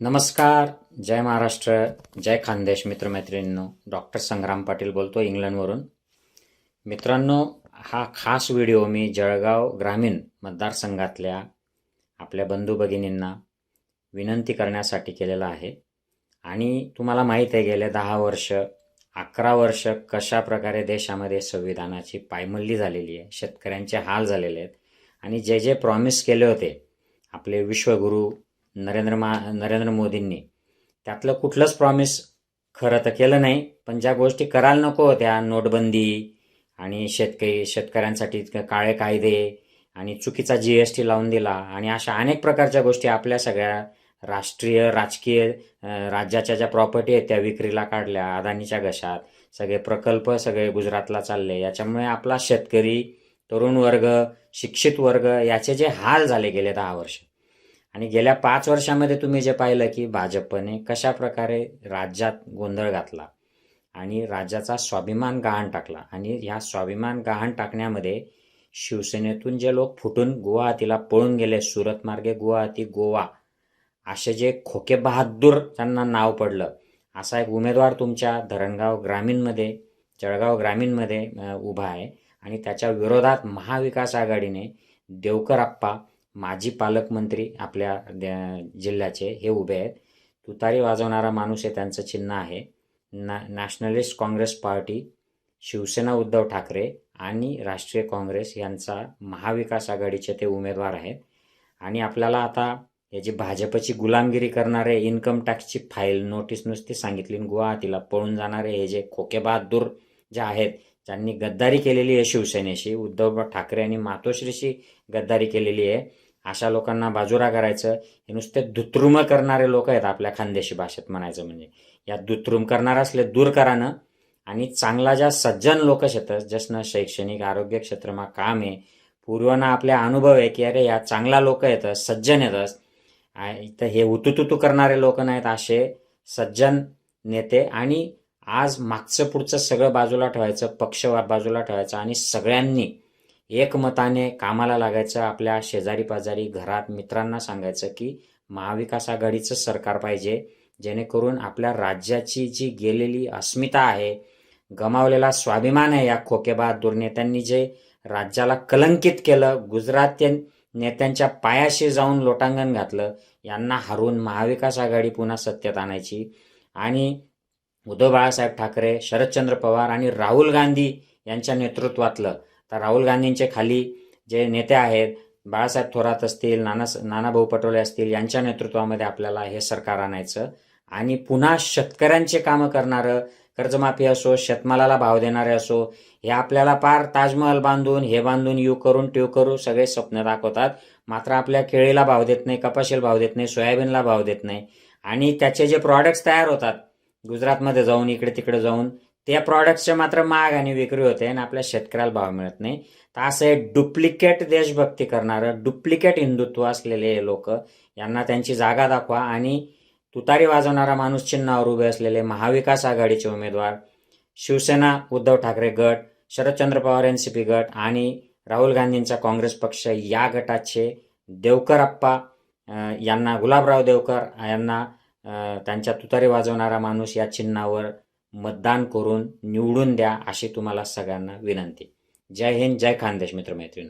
नमस्कार. जय महाराष्ट्र. जय खानदेश मित्रमैत्रिणींनो. डॉक्टर संग्राम पाटील बोलतो इंग्लंडवरून. मित्रांनो हा खास व्हिडिओ मी जळगाव ग्रामीण मतदारसंघातल्या आपल्या बंधू भगिनींना विनंती करण्यासाठी केलेला आहे. आणि तुम्हाला माहीत आहे गेले दहा वर्ष अकरा वर्ष कशा प्रकारे देशामध्ये संविधानाची पायमल्ली झालेली आहे शेतकऱ्यांचे हाल झालेले आहेत. आणि जे जे प्रॉमिस केले होते आपले विश्वगुरू नरेंद्र मा नरेंद्र मोदींनी. त्यातलं कुठलंच प्रॉमिस खरं तर केलं नाही पण ज्या गोष्टी करायला नको होत्या नोटबंदी आणि शेतकरी शेतकऱ्यांसाठी काळे कायदे आणि चुकीचा जी एस टी लावून दिला आणि अशा अनेक प्रकारच्या गोष्टी आपल्या सगळ्या राष्ट्रीय राजकीय राज्याच्या ज्या प्रॉपर्टी आहेत त्या विक्रीला काढल्या अदानीच्या घशात. सगळे प्रकल्प सगळे गुजरातला चालले. याच्यामुळे आपला शेतकरी तरुण वर्ग शिक्षित वर्ग याचे जे हाल झाले गेले दहा वर्ष. आणि गेल्या पाच वर्षामध्ये तुम्ही जे पाहिलं की भाजपने कशा प्रकारे राज्यात गोंधळ घातला आणि राज्याचा स्वाभिमान गहाण टाकला. आणि ह्या स्वाभिमान गहाण टाकण्यामध्ये शिवसेनेतून जे लोक फुटून गुवाहाटीला पळून गेले सुरत मार्गे गुवाहाटी गोवा असे जे खोके बहादूर त्यांना नाव पडलं असा एक उमेदवार तुमच्या धरणगाव ग्रामीणमध्ये जळगाव ग्रामीणमध्ये उभा आहे. आणि त्याच्या विरोधात महाविकास आघाडीने देवकर आप्पा माजी पालकमंत्री आपल्या द्या जिल्ह्याचे हे उभे आहेत. तुतारी वाजवणारा माणूस हे त्यांचं चिन्ह आहे. ना नॅशनलिस्ट काँग्रेस पार्टी शिवसेना उद्धव ठाकरे आणि राष्ट्रीय काँग्रेस यांचा महाविकास आघाडीचे ते उमेदवार आहेत. आणि आपल्याला आता हे भाजपची गुलामगिरी करणारे इन्कम टॅक्सची फाईल नोटीस नुसती सांगितली गुवाहाटीला पळून जाणारे हे जे खोके बहादूर जे आहेत ज्यांनी गद्दारी केलेली आहे शिवसेनेशी उद्धव ठाकरे आणि मातोश्रीशी गद्दारी केलेली आहे अशा लोकांना बाजूरा करायचं हे नुसते धुत्रुम करणारे लोक आहेत आपल्या खानदेशी भाषेत म्हणायचं म्हणजे. या दुत्रुम करणार असले दूर करानं आणि चांगला ज्या सज्जन लोक शेतस जसनं शैक्षणिक आरोग्य क्षेत्रमा काम आहे पूर्वना आपल्या अनुभव आहे की अरे या चांगला लोक येतं सज्जन येतस तर इथं हे उतुतुतू करणारे लोक नाहीत असे सज्जन नेते आणि आज मागचं पुढचं सगळं बाजूला ठेवायचं पक्ष बाजूला ठेवायचा आणि सगळ्यांनी एकमताने कामाला लागायचं आपल्या शेजारी पाजारी घरात मित्रांना सांगायचं की महाविकास आघाडीचं सरकार पाहिजे जेणेकरून आपल्या राज्याची जी गेलेली अस्मिता आहे गमावलेला स्वाभिमान आहे या खोकेबहादूर नेत्यांनी जे राज्याला कलंकित केलं गुजरात्य नेत्यांच्या पायाशी जाऊन लोटांगण घातलं यांना हरवून महाविकास आघाडी पुन्हा सत्तेत आणायची आणि उद्धव बाळासाहेब ठाकरे शरदचंद्र पवार आणि राहुल गांधी यांच्या नेतृत्वातलं. तर राहुल गांधींचे खाली जे नेते आहेत बाळासाहेब थोरात असतील नाना नानाभाऊ पटोले असतील यांच्या नेतृत्वामध्ये आपल्याला हे सरकार आणायचं. आणि पुन्हा शेतकऱ्यांचे कामं करणारं कर्जमाफी असो शेतमालाला भाव देणारे असो हे आपल्याला पार ताजमहल बांधून हे बांधून यू करून ट्यू करू सगळे स्वप्न दाखवतात. मात्र आपल्या केळीला भाव देत नाही कपाशीला भाव देत नाही सोयाबीनला भाव देत नाही. आणि त्याचे जे प्रॉडक्ट्स तयार होतात गुजरातमध्ये जाऊन इकडे तिकडे जाऊन त्या प्रॉडक्ट्सचे मात्र माग आणि विक्री होते आणि आपल्या शेतकऱ्याला भाव मिळत नाही. तर असं हे डुप्लिकेट देशभक्ती करणारं डुप्लिकेट हिंदुत्व असलेले हे लोक यांना त्यांची जागा दाखवा आणि तुतारी वाजवणारा माणूस चिन्हावर उभे असलेले महाविकास आघाडीचे उमेदवार शिवसेना उद्धव ठाकरे गट Sharadchandra Pawar N C P गट आणि राहुल गांधींचा काँग्रेस पक्ष या गटाचे देवकर अप्पा यांना गुलाबराव देवकर यांना त्यांच्या तुतारी वाजवणारा माणूस या चिन्हावर मतदान करून निवडून द्या अशी तुम्हाला सगळ्यांना विनंती. जय हिंद जय खानदेश मित्रमैत्रिणी